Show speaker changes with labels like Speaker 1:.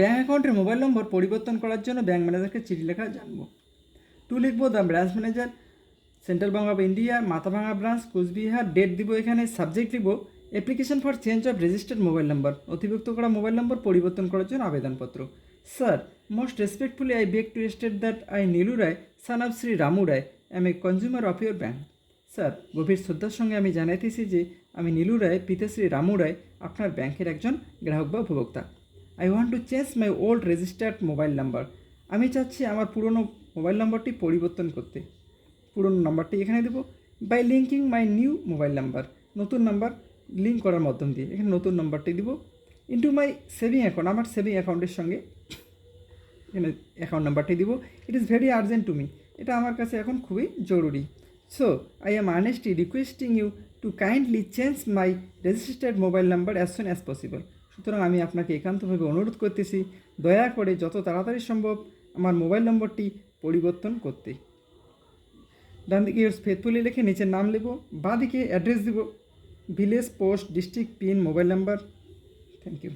Speaker 1: Bank অ্যাকাউন্টের mobile number পরিবর্তন করার জন্য ব্যাঙ্ক ম্যানেজারকে চিঠি লেখা জানব। টু লিখব the branch manager Central Bank of India Mathabhanga branch Cooch Behar date দিব এখানে সাবজেক্ট লিখব application for change of registered mobile number অতিরিক্ত করা মোবাইল নম্বর পরিবর্তন করার জন্য আবেদনপত্র। Sir most respectfully I beg to state that I Nilu Roy son of Shri Ramu Roy am a consumer of your bank sir গভীর শ্রদ্ধার সঙ্গে আমি জানাইতেছি যে, আমি নীলু রায় পিতাশ্রী রামু রায় আপনার ব্যাংকের একজন গ্রাহক বা উপভোক্তা। I want to change my old registered mobile number আমি চাচ্ছি আমার পুরনো মোবাইল নাম্বারটি পরিবর্তন করতে। পুরনো নাম্বারটি এখানে দেবো। By linking my new mobile number নতুন নাম্বার লিঙ্ক করার মাধ্যম দিয়ে এখানে নতুন নাম্বারটি দিব। ইন্টু মাই সেভিং অ্যাকাউন্ট আমার সেভিং অ্যাকাউন্টের সঙ্গে এখানে অ্যাকাউন্ট নাম্বারটি দিব। It is very urgent to me এটা আমার কাছে এখন খুবই জরুরি। So I am earnestly requesting you to kindly change my registered mobile number as soon as possible সুতরাং আমি আপনাকে একান্তভাবে অনুরোধ করতেছি, দয়া করে যত তাড়াতাড়ি সম্ভব আমার মোবাইল নম্বরটি পরিবর্তন করতে। ডান দিকে ইউর্স ফেথফুলি লিখে নিচের নাম লিখব বাঁ দিকে অ্যাড্রেস দিব village post district pin mobile number thank you